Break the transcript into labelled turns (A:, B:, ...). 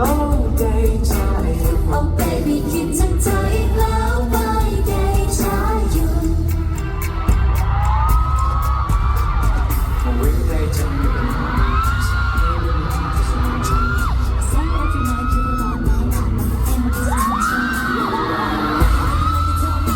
A: Oh, daytime.
B: Oh, baby, it's